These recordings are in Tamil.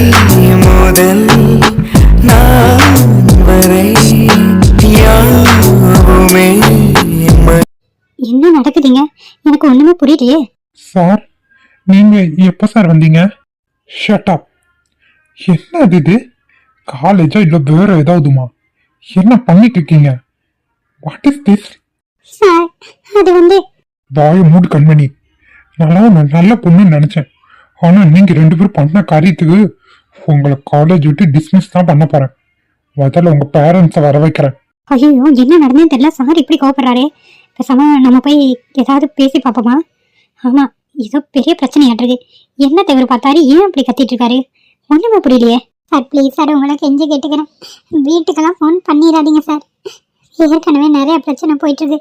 முதல் என்ன நடக்குதுங்க? எனக்கு ஒண்ணுமே புரியலையே. சார் நீங்க எப்போ சார் வந்தீங்க? ஷட் அப் என்ன அது இது காலேஜா இல்ல வேற ஏதாவதுமா? என்ன பண்ணிட்டு இருக்கீங்க? வாட் இஸ் திஸ் சார் அது வந்து வாய மூடு கண்மணி. நல்லா நான் நல்ல பொண்ணுன்னு நினைச்சேன். ஆனா நீங்க ரெண்டு பேரும் பண்ண காரியத்துக்கு உங்களை காலேஜ் விட்டு டிஸ்மிஸ் தான் பண்ண போறேன். முதல்ல உங்க பேரண்ட்ஸை வர வைக்கிறேன். ஐயோ என்ன நடந்ததுன்னு தெரியல. சார் இப்படி கோவப்படுறாரே. பேசாம நம்ம போய் ஏதாவது பேசி பார்ப்போமா? ஆமா ஏதோ பெரிய பிரச்சனையாட்டுருக்கு. என்ன தவிர பார்த்தாரு? ஏன் அப்படி கத்திட்டு இருக்காரு? ஒண்ணுமே புரியலையே. சார் ப்ளீஸ் சார் உங்களை கெஞ்சி கேட்டுக்கிறேன். வீட்டுக்கெல்லாம் ஃபோன் பண்ணிடாதீங்க சார் ஏற்கனவே நிறைய பிரச்சனை போயிட்டு இருக்கு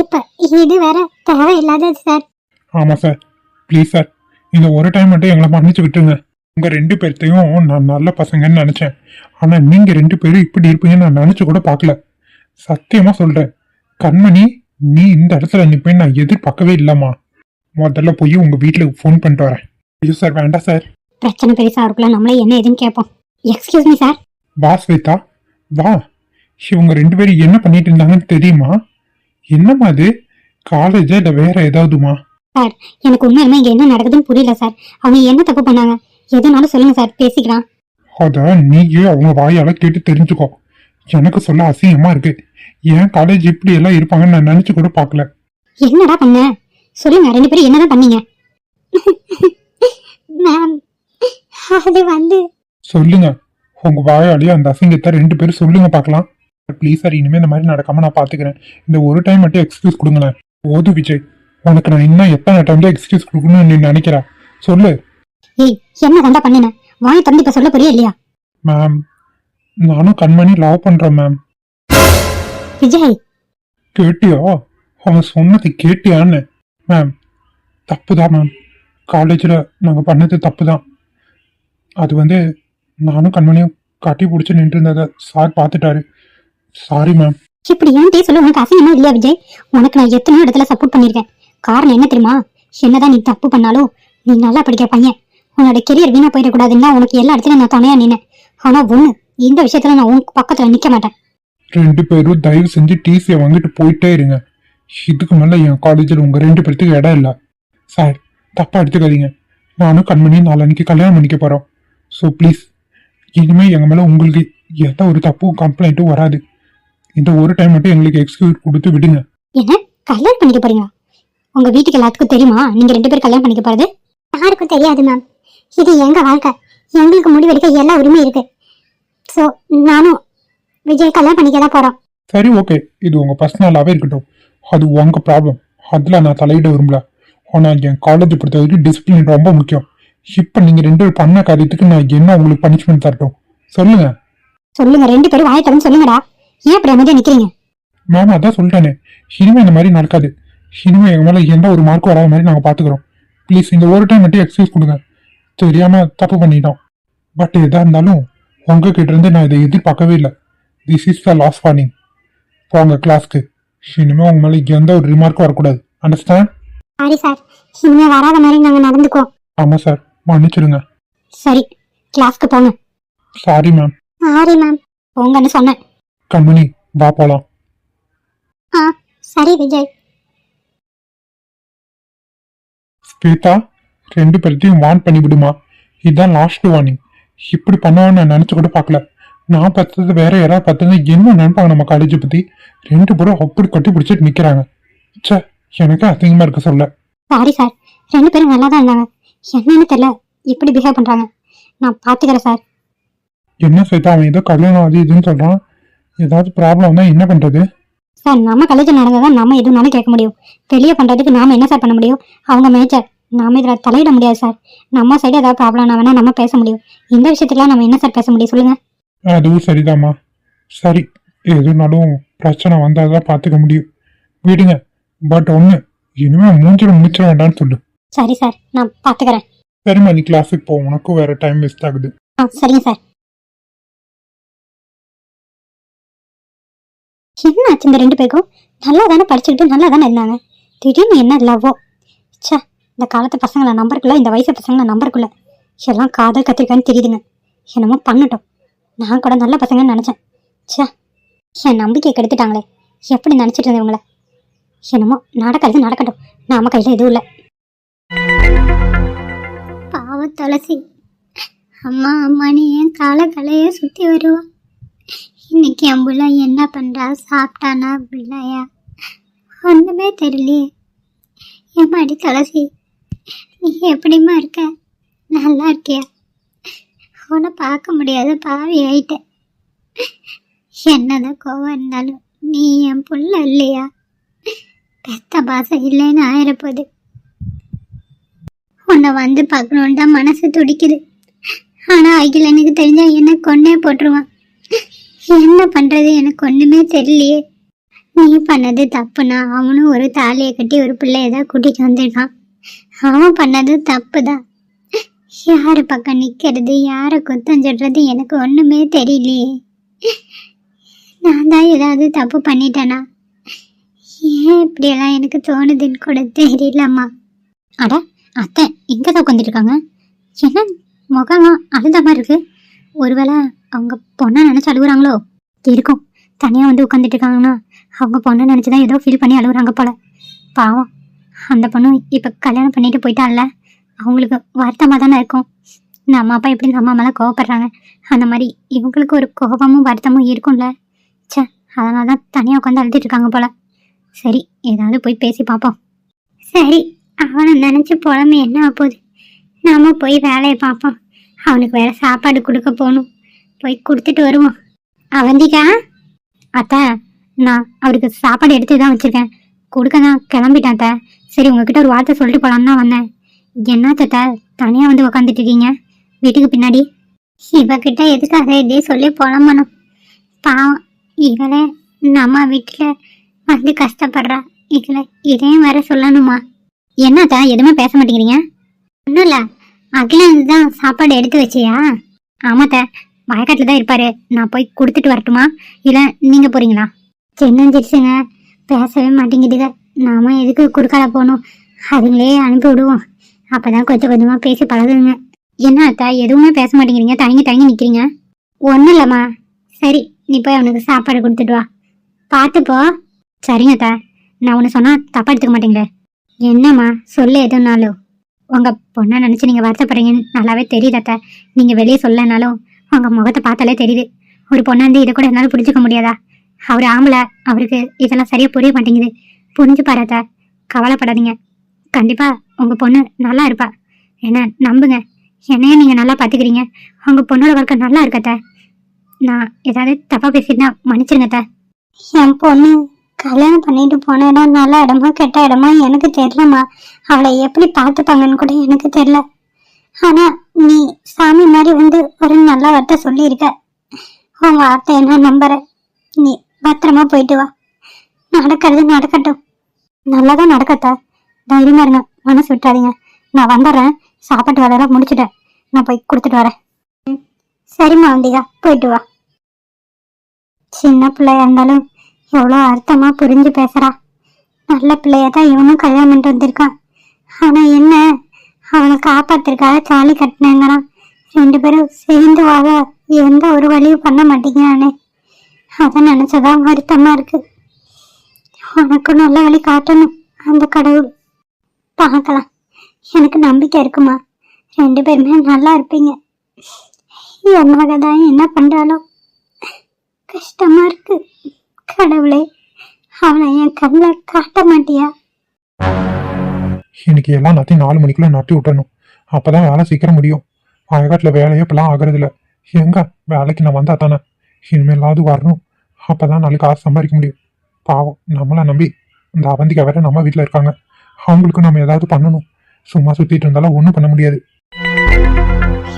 இப்ப இது வேற தேவையில்லாதது சார் ஆமா சார் ப்ளீஸ் சார் இந்த ஒரு டைம் மட்டும் எங்களை மன்னிச்சு விட்டுருங்க. உங்க ரெண்டு பேர்த்தையும் நான் நல்ல பசங்கன்னு நினைச்சேன். ஆனா நீங்க ரெண்டு பேரும் இப்படி இருப்பீங்கன்னு நான் நினைச்சு கூட பார்க்கல. சத்தியமா சொல்றேன். கண்மணி நீ இந்த இடத்துல நிப்பேன்னு நான் எதிர்பார்க்கவே இல்லம்மா. முதல்ல போய் உங்க வீட்டுக்கு ஃபோன் பண்ணிட்டு வரேன். ஐயோ சார் வேண்டாம் சார் பிரச்சனை பெருசா இருக்குல்ல நம்மளே என்ன ஏதுன்னு கேட்போம். எக்ஸ்கியூஸ் மீ சார் வா ஸ்வேதா. வா. இவங்க ரெண்டு பேரும் என்ன பண்ணிட்டு இருந்தாங்கன்னு தெரியுமா? என்னம்மா அது காலேஜா இல்ல வேற ஏதாவதுமா? சார் எனக்கு உண்மையுமே இங்க என்ன நடக்குதுன்னு புரியல சார் அவங்க என்ன தப்பு பண்ணாங்க? எதுனாலும் சொல்லுங்க சார் பேசிக்கலாம். அத நீயே அவங்க வாயால கேட்டு தெரிஞ்சுக்கோ. எனக்கு சொல்ல அசிங்கமா இருக்கு. ஏன் காலேஜ் இப்படி எல்லாம் இருப்பாங்கன்னு நான் நினைச்சு கூட பார்க்கல. என்னடா பண்ண? சொல்லுங்க ரெண்டு பேரும் என்னதான் பண்ணீங்க? மேம் அது வந்து சொல்லுங்க. உங்க வாயாலேயே அந்த அசிங்கத்தை ரெண்டு பேரும் சொல்லுங்க பார்க்கலாம். ப்ளீஸ் சார் இனிமே இந்த மாதிரி நடக்காம நான் பாத்துக்கிறேன். இந்த ஒரு டைம் மட்டும் எக்ஸ்கியூஸ் கொடுங்களேன். போது விஜய் உனக்கு நான் இன்னும் எத்தனை டைம் தான் எக்ஸ்கியூஸ் கொடுக்கணும்னு நீ நினைக்கிற? சொல்லு. ஏய் என்ன தாண்டா பண்ணின? வாய் தம்பி இப்ப சொல்ல போறியா இல்லையா? மேம் நானும் கண்மணி லவ் பண்றேன் மேம் விஜய். கேட்டியா? அவன் சொன்னது கேட்டியான்னு. மேம் தப்பு தான் மேம் காலேஜில் நாங்கள் பண்ணது தப்பு தான் அது வந்து நானும் கண்மணியும் கட்டி பிடிச்சி நின்று இருந்ததை சார் பார்த்துட்டாரு. சாரி மேம் இப்படி ஏன் டே சொல்ல உனக்கு அசிங்கமா இல்லையா விஜய்? உனக்கு நான் எத்தனையோ இடத்துல சப்போர்ட் பண்ணிருக்கேன் காரணம் என்ன தெரியுமா? என்னதான் நீ தப்பு பண்ணாலும் நீ நல்லா படிக்கிற பையன். உன்னோட கெரியர் வீணா போயிடக்கூடாதுன்னா உனக்கு எல்லா இடத்துலயும் நான் துணையா நின்னேன். ஆனா ஒண்ணு இந்த விஷயத்துல நான் உன் பக்கத்துல நிக்க மாட்டேன். ரெண்டு பேரும் தயவு செஞ்சு டிசியை வாங்கிட்டு போயிட்டே இருங்க. இதுக்கு மேலே என் காலேஜில் உங்கள் ரெண்டு பேர்த்துக்கு இடம் இல்லை. சார் தப்பாக எடுத்துக்காதீங்க. நானும் கண்மணி நாளன்னைக்கு கல்யாணம் பண்ணிக்க போகிறோம் ஸோ ப்ளீஸ் இனிமேல் எங்கள் மேலே உங்களுக்கு எந்த ஒரு தப்பும் கம்ப்ளைண்ட்டும் வராது. இந்த ஒரு டைம் மட்டும் எங்களுக்கு எக்ஸ்கியூஸ் கொடுத்து விடுங்க. என்ன? கல்யாணம் பண்ணிக்க போறீங்க உங்க வீட்டுக்கு எல்லாத்துக்கும் தெரியுமா? நீங்க ரெண்டு பேரும் கல்யாணம் பண்ணிக்க போறது? யாருக்கும் தெரியாது மேம் இது எங்க வாழ்க்கை? எங்களுக்கு முடிவெடுக்க எல்லா உரிமையும் இருக்கு. ஸோ நானும் விஜய் கல்யாணம் பண்ணிக்க தான் போறோம். சரி ஓகே இது உங்கள் பர்சனலாகவே இருக்கட்டும். அது உங்கள் ப்ராப்ளம் அதில் நான் தலையிட விரும்பல. ஆனால் என் காலேஜை பொறுத்த வரைக்கும் டிசிப்ளின் ரொம்ப முக்கியம். இப்போ நீங்கள் ரெண்டு பேரும் பண்ண காரியத்துக்கு நான் என்ன உங்களுக்கு பனிஷ்மெண்ட் தரட்டும்? சொல்லுங்கள் சொல்லுங்க. ரெண்டு பேரும் வாயை திறந்து சொல்லுங்கடா. ஏன் அப்படி அமைதியா நிக்கிறீங்க? மேம் அதான் சொல்லிட்டேனே. இனிமே இந்த மாதிரி நடக்காது. இனிமே எங்க மேல எந்த ஒரு மார்க்கும் வராத மாதிரி நாங்க பாத்துக்கிறோம். ப்ளீஸ் இந்த ஒரு டைம் மட்டும் எக்ஸ்கியூஸ் கொடுங்க. தெரியாம தப்பு பண்ணிட்டோம். பட் எதா இருந்தாலும் உங்ககிட்ட இருந்து நான் இதை எதிர்பார்க்கவே இல்லை. This is the last warning போங்க கிளாஸ்க்கு இனிமே உங்க மேல எந்த ஒரு ரிமார்க்கும் வரக்கூடாது. அண்டர்ஸ்டாண்ட் சாரி சார் இனிமே வராத மாதிரி நாங்க நடந்துக்குவோம். ஆமா சார் மன்னிச்சிடுங்க. சரி கிளாஸ்க்கு போங்க. சாரி மேம் சாரி மேம் போங்கன்னு சொன்னேன். கண்மணி வா போலாம். ஆ சரி விஜய். ஸ்வேதா? ரெண்டு பேர்த்தையும் வார்ன் பண்ணி விடுமா இதுதான் லாஸ்ட் வார்னிங் இப்படி பண்ணுவான்னு நான் நினைச்சு கூட பார்க்கல. நான் பார்த்தது வேற யாராவது பார்த்தது என்ன நினைப்பாங்க நம்ம காலேஜை பத்தி? ரெண்டு பேரும் அப்படி கட்டி பிடிச்சிட்டு நிக்கிறாங்க. ச்சே எனக்கு அசிங்கமா இருக்க சொல்ல. சாரி சார் ரெண்டு பேரும் நல்லா தான் இருந்தாங்க. என்னன்னு தெரியல. இப்படி பிஹேவ் பண்றாங்க. நான் பாத்துக்கிறேன் சார் என்ன ஸ்வேதா அவன் ஏதோ கல்யாணம் அது இதுன்னு சொல்றான். ஏதாவது ப்ராப்ளம் தான் என்ன பண்றது? சார் நம்ம காலேஜ் நடந்ததான் நம்ம எதுனாலும் கேட்க முடியும். வெளியே பண்றதுக்கு நாம என்ன சார் பண்ண முடியும்? அவங்க மேஜர் நாம இதுல தலையிட முடியாது சார். நம்ம சைடு ஏதாவது ப்ராப்ளம்னா வேணா நம்ம பேச முடியும். இந்த விஷயத்துக்குலாம் நம்ம என்ன சார் பேச முடியும் சொல்லுங்க. அதுவும் சரிதாம்மா. சரி எதுனாலும் பிரச்சனை வந்தாதான் பார்த்துக்க முடியும். விடுங்க. பட் ஒன்று இனிமே மூஞ்சில முடிச்சிட வேண்டாம்னு சொல்லு. சரி சார் நான் பாத்துக்கிறேன். சரிம்மா நீ கிளாஸுக்கு போ. உனக்கும் வேற டைம் வேஸ்ட் ஆகுது. ஆ சரிங்க சார். என்ன ஆச்சு இந்த ரெண்டு பேருக்கும்? நல்லா தானே படிச்சுக்கிட்டு நல்லா தானே இருந்தாங்க. திடீர்னு என்ன லவ்வோ? ச்சே இந்த காலத்து பசங்களை நம்பருக்குள்ள இந்த வயசு பசங்களை நம்பருக்குள்ள எல்லாம் காதல் கத்திரிக்கான்னு தெரியுதுங்க. என்னமோ பண்ணட்டும். நான் கூட நல்ல பசங்கன்னு நினச்சேன். சே என் நம்பிக்கையை கெடுத்துட்டாங்களே. எப்படி நினச்சிட்டு இருந்தவங்கள இவங்கள? என்னமோ நடக்கிறது நடக்கட்டும். நாம கையில் எதுவும் இல்லை. பாவம் துளசி. அம்மா அம்மானு என் காலை கலைய சுற்றி வருவா? இன்னைக்கு என் என்ன பண்ணுறா சாப்பிட்டானா பிள்ளையா ஒன்றுமே தெரியலையே. ஏமாடி துளசி? நீ எப்படிம்மா இருக்க? நல்லா இருக்கியா? உன்னை பார்க்க முடியாத பாவி ஆயிட்ட. என்னதான் கோவம் இருந்தாலும் நீ என் புள்ள இல்லையா? பெத்த பாசம் இல்லைன்னு ஆயிரப்போகுது. உன்னை வந்து பார்க்கணுன்னு தான் மனசு துடிக்குது. ஆனால் அகில் எனக்கு தெரிஞ்சா என்ன கொன்னே போட்டுருவான். என்ன பண்ணுறது எனக்கு ஒன்றுமே தெரியலையே. நீ பண்ணது தப்புனா அவனும் ஒரு தாலியை கட்டி ஒரு பிள்ளையதான் தான் கூட்டிட்டு அவன் பண்ணது தப்பு தான் யார் பக்கம் நிற்கிறது யாரை குத்தம் எனக்கு ஒன்றுமே தெரியலையே. நான் தான் ஏதாவது தப்பு பண்ணிட்டேனா? ஏன் இப்படியெல்லாம் எனக்கு தோணுதுன்னு கூட தெரியலம்மா. அட அத்தை எங்கே தான் உட்காந்துருக்காங்க என்ன முகம் அழுத மாதிரி இருக்கு. ஒருவேளை அவங்க பொண்ணை நினச்சி அழுகுறாங்களோ? இருக்கும். தனியாக வந்து உட்காந்துட்டு இருக்காங்கன்னா அவங்க பொண்ணை நினச்சி தான் ஏதோ ஃபீல் பண்ணி அழுகுறாங்க போல. பாவம். அந்த பொண்ணு இப்போ கல்யாணம் பண்ணிட்டு போயிட்டால அவங்களுக்கு வருத்தமாக தானே இருக்கும். இந்த அம்மா அப்பா எப்படி நம்ம மேலே கோவப்படுறாங்க? அந்த மாதிரி இவங்களுக்கு ஒரு கோபமும் வருத்தமும் இருக்கும்ல. ச்சே அதனால தான் தனியாக உட்காந்து அழுதுட்டு இருக்காங்க போல. சரி ஏதாவது போய் பேசி பார்ப்போம். சரி அவனை நினச்சி புலம்பு என்ன ஆகப் போகுது? நாம போய் வேலையை பார்ப்போம். அவனுக்கு வேற சாப்பாடு கொடுக்க போகணும். போய் கொடுத்துட்டு வருவோம். அவந்திகா? அத்தை நான் அவருக்கு சாப்பாடு எடுத்து தான் வச்சிருக்கேன். கொடுக்க தான் கிளம்பிட்டேன் அத்தை. சரி உங்ககிட்ட ஒரு வார்த்தை சொல்லிட்டு போலான்னு தான் வந்தேன். என்ன தத்த தனியாக வந்து உக்காந்துட்டு இருக்கீங்க வீட்டுக்கு பின்னாடி. இவகிட்ட எதுக்காக இதே சொல்லி புலம்பணும்? பாவம் இவளே நம்ம வீட்டில் வந்து கஷ்டப்படுறா. இதில் இதையும் வேற சொல்லணுமா? என்னத்தா எதுவுமே பேச மாட்டேங்கிறீங்க? ஒன்றும் இல்லை அகிலன் தான் சாப்பாடு எடுத்து வச்சியா? ஆமாத்த வயக்காட்டில் தான் இருப்பாரு. நான் போய் கொடுத்துட்டு வரட்டுமா? இல்லை நீங்கள் போறீங்களா? சின்னஞ்சிருச்சுங்க பேசவே மாட்டேங்குதுங்க நாம எதுக்கு குறுக்கால போகணும்? அதுங்களே அனுப்பி விடுவோம். அப்பதான் கொஞ்சம் கொஞ்சமாக பேசி பழகுங்க. என்ன அத்தா எதுவுமே பேச மாட்டேங்கிறீங்க? தனிங்க தனிங்க நிற்கிறீங்க ஒன்றும் இல்லைம்மா. சரி நீ போய் அவனுக்கு சாப்பாடு கொடுத்துட்டு வா. பார்த்துப்போ சரிங்க அத்தா. நான் ஒன்று சொன்னால் தப்பாக எடுத்துக்க மாட்டேங்களே. என்னம்மா சொல்லு எதுனாலும். உங்கள் பொண்ணை நினச்சி நீங்கள் வருத்தப்படுறீங்கன்னு நல்லாவே தெரியுது அத்தை. நீங்கள் வெளியே சொல்லனாலும் உங்கள் முகத்தை பார்த்தாலே தெரியுது. ஒரு பொண்ணாந்து இதை கூட என்னால் புரிஞ்சுக்க முடியாதா? அவர் ஆம்பளை. அவருக்கு இதெல்லாம் சரியாக புரிய மாட்டேங்குது. புரிஞ்சு பாராத்த கவலைப்படாதீங்க. கண்டிப்பாக உங்கள் பொண்ணு நல்லா இருப்பா. என்ன நம்புங்க. என்னையே நீங்கள் நல்லா பார்த்துக்கிறீங்க உங்கள் பொண்ணோட வாழ்க்கை நல்லா இருக்கத்த நான் ஏதாவது தப்பாக பேசியிருந்தா மன்னிச்சிருங்கத்த என் பொண்ணு கல்யாணம் பண்ணிட்டு போன இடம் நல்ல இடமா கெட்ட இடமா எனக்கு தெரியலம்மா. அவளை எப்படி பார்த்துப்பாங்கன்னு கூட எனக்கு தெரியல. ஆனா நீ சாமி மாதிரி வந்து ஒரு நல்ல வார்த்தை சொல்லியிருக்க. உன் வார்த்தை என்ன நம்புற நீ பத்திரமா போயிட்டு வா. நடக்கிறது நடக்கட்டும். நல்லதா நடக்கத்தா. தைரியமா இருங்க. மனசு விட்டுறாதீங்க. நான் வந்துடுறேன். சாப்பாட்டு வேலையெல்லாம் முடிச்சிட்டேன். நான் போய் கொடுத்துட்டு வரேன். சரிம்மா வந்தியா போயிட்டு வா. சின்ன பிள்ளையா இருந்தாலும் எவ்வளோ அர்த்தமா புரிஞ்சு பேசுறா. நல்ல பிள்ளையா தான் இவனும் கல்யாணம் பண்ணிட்டு வந்திருக்கான். ஆனா என்ன? அவனை காப்பாத்திருக்காக தாலி கட்டினேங்கிறான். ரெண்டு பேரும் சேர்ந்து வாழ எந்த ஒரு வழியும் பண்ண மாட்டேங்கிறானே. அதை நினைச்சதான் வருத்தமா இருக்கு. உனக்கு நல்ல வழி காட்டணும் அந்த கடவுள். பார்க்கலாம். எனக்கு நம்பிக்கை இருக்குமா? ரெண்டு பேருமே நல்லா இருப்பீங்க. என் மக தான் என்ன பண்ணுறாலோ கஷ்டமா இருக்கு. கடவுளே அவனை என் கண்ணில் காட்ட மாட்டியா? இன்னைக்கு எல்லாம் எல்லாத்தையும் நாலு மணிக்குள்ள நட்டி விட்டணும் அப்பதான் வேலை சீக்கிரம் முடியும். வயக்காட்டில் வேலையே இப்பெல்லாம் ஆகிறது இல்லை எங்க? வேலைக்கு நான் வந்தா தானே? இனிமேலாவது வரணும். அப்பதான் நாளைக்கு காசு சம்பாதிக்க முடியும். பாவம் நம்மளை நம்பி இந்த அவந்திக்கா வேற நம்ம வீட்டில் இருக்காங்க. அவங்களுக்கு நம்ம ஏதாவது பண்ணணும். சும்மா சுத்திட்டு இருந்தாலும் ஒன்றும் பண்ண முடியாது.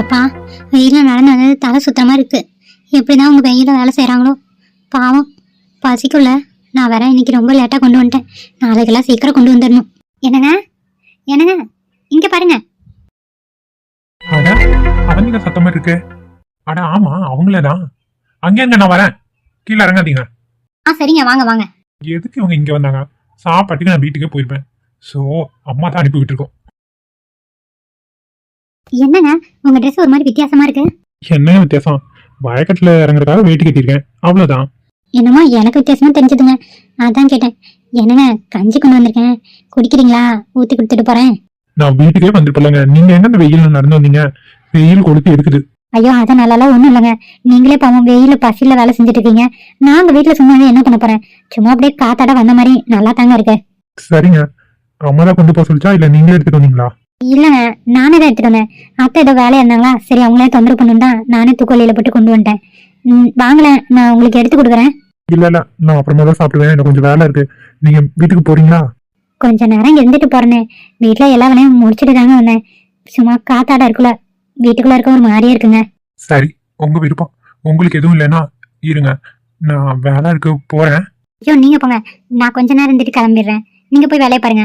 எப்பா வெயிலில் நடந்து வந்தது தலை சுத்தமாக இருக்கு. எப்படிதான் உங்கள் வெயிலில் வேலை செய்கிறாங்களோ பாவம் பசிக்குள்ள நான் வேற இன்னைக்கு ரொம்ப லேட்டாக கொண்டு வந்துட்டேன். நாளைக்கெல்லாம் சீக்கிரம் கொண்டு வந்துடணும். என்னங்க? என்னங்க? இங்கே பாருங்க. அட அவந்திக்கா சத்தமா இருக்கு. அட ஆமா அவங்களே தான் அங்கே நான் வரேன். கீழே இறங்காதீங்க. ஆ சரிங்க வாங்க வாங்க. எதுக்கு இவங்க இங்க வந்தாங்க? சாப்பாட்டுக்கு நான் வீட்டுக்கே போயிருப்பேன். ஸோ அம்மா தான் அனுப்பி விட்டுருக்கோம். என்னங்க? உங்கள் ட்ரெஸ் ஒரு மாதிரி வித்தியாசமாக இருக்கு? என்ன வித்தியாசம்? வயக்கட்டில் இறங்குறதுக்காக வெயிட் கட்டியிருக்கேன். அவ்வளோதான் என்னமோ எனக்கு வித்தியாசமா தெரிஞ்சதுங்க. அதான் கேட்டேன். என்னங்க கஞ்சி கொண்டு வந்திருக்கேன். குடிக்கிறீங்களா? ஊத்தி கொடுத்துட்டு போறேன். நான் வீட்டுக்கே வந்துருப்பலங்க நீங்க எங்க இந்த வெயில்ல நடந்து வந்தீங்க? வெயில் கொளுத்தி எடுக்குது. ஐயோ அதனாலலாம் ஒண்ணும் இல்லைங்க. நீங்களே பாவம் வெயில பசியில வேலை செஞ்சுட்டு இருக்கீங்க நாங்க வீட்டுல சும்மா என்ன பண்ண போறேன்? சும்மா அப்படியே காத்தாட வந்த மாதிரி நல்லா தாங்க இருக்கு. சரிங்க. அம்மா தான் கொண்டு போக சொல்லிச்சா? இல்ல நீங்களே எடுத்துட்டு வந்தீங்களா? இல்லைங்க நானே தான் எடுத்துட்டு வந்தேன். அத்தை ஏதோ வேலையா இருந்தாங்களா? சரி அவங்களே தொந்தரவு பண்ணுன்னு தான் நானே தூக்கொல்லியில போட்டு கொண்டு வந்துட்டேன். வாங்களேன் நான் உங்களுக்கு எடுத்து கொடுக்குறேன். இல்ல இல்ல நான் அப்புறமா தான் சாப்பிடுவேன். எனக்கு கொஞ்சம் வேலை இருக்கு. நீங்க வீட்டுக்கு போறீங்களா? கொஞ்ச நேரம் இருந்துட்டு போறேனே. வீட்டுல எல்லா வேலையும் முடிச்சுட்டு தாங்க வந்தேன். சும்மா காத்தாட இருக்குல்ல வீட்டுக்குள்ள இருக்க ஒரு மாதிரியே இருக்குங்க. சரி உங்க விருப்பம். உங்களுக்கு எதுவும் இல்லைன்னா இருங்க. நான் வேலை இருக்கு போறேன். ஐயோ நீங்க போங்க. நான் கொஞ்ச நேரம் இருந்துட்டு கிளம்பிடுறேன். நீங்க போய் வேலையை பாருங்க.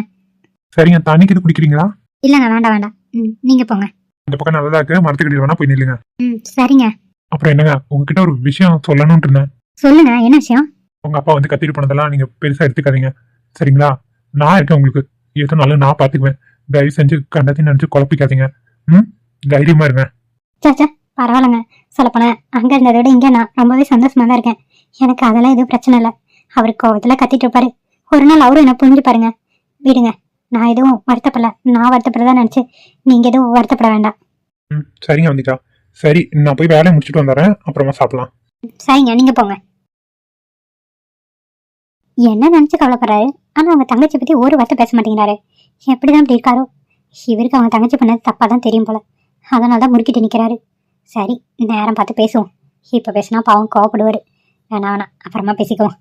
சரிங்க தண்ணிக்கு இது குடிக்கிறீங்களா? இல்லைங்க வேண்டாம் வேண்டாம். ம் நீங்க போங்க. இந்த பக்கம் நல்லதா இருக்கு மரத்துக்கடி வேணா போய் நில்லுங்க. ம் சரிங்க. அப்புறம் என்னங்க உங்ககிட்ட ஒரு விஷயம் சொல்லணும்னு இருந்தேன். சொல்லுங்க என்ன விஷயம்? உங்க அப்பா வந்து கத்திட்டு போனதெல்லாம் நீங்க பெருசா எடுத்துக்காதீங்க. சரிங்களா? நான் இருக்கேன் உங்களுக்கு. எதுனாலும் நான் பாத்துக்குவேன். தயவு செஞ்சு கண்டத்தையும் நினைச்சு குழப்பிக்காதீங்க. ம்? தைரியமா இருங்க. சாச்சா பரவாயில்லைங்க. சொல்லப்போனா அங்க இருந்ததை விட இங்க நான் ரொம்பவே சந்தோஷமா தான் இருக்கேன். எனக்கு அதெல்லாம் எதுவும் பிரச்சனை இல்லை. அவர் கோவத்துல கத்திட்டு இருப்பாரு. ஒரு நாள் அவரும் என்ன புரிஞ்சு பாருங்க. விடுங்க நான் எதுவும் வருத்தப்படல. நான் வருத்தப்படதான் நினைச்சு நீங்க எதுவும் வருத்தப்பட வேண்டாம். ம் சரிங்க வந்திக்கா சரி நான் போய் வேலையை முடிச்சுட்டு வந்துடுறேன். அப்புறமா சாப்பிடலாம். சரிங்க நீங்க போங்க. என்ன நினைச்சு கவலைப்படுறாரு? ஆனா அவங்க தங்கச்சி பத்தி ஒரு வார்த்தை பேச மாட்டேங்கிறாரு. எப்படிதான் இப்படி இருக்காரோ? இவருக்கு அவங்க தங்கச்சி பண்ணது தப்பா தான் தெரியும் போல. அதனால தான் முறுக்கிட்டு நிற்கிறாரு சரி நேரம் பார்த்து பேசுவோம். இப்போ பேசினா பாவம் கோவப்படுவார். வேணாம் வேணாம் அப்புறமா பேசிக்குவோம்.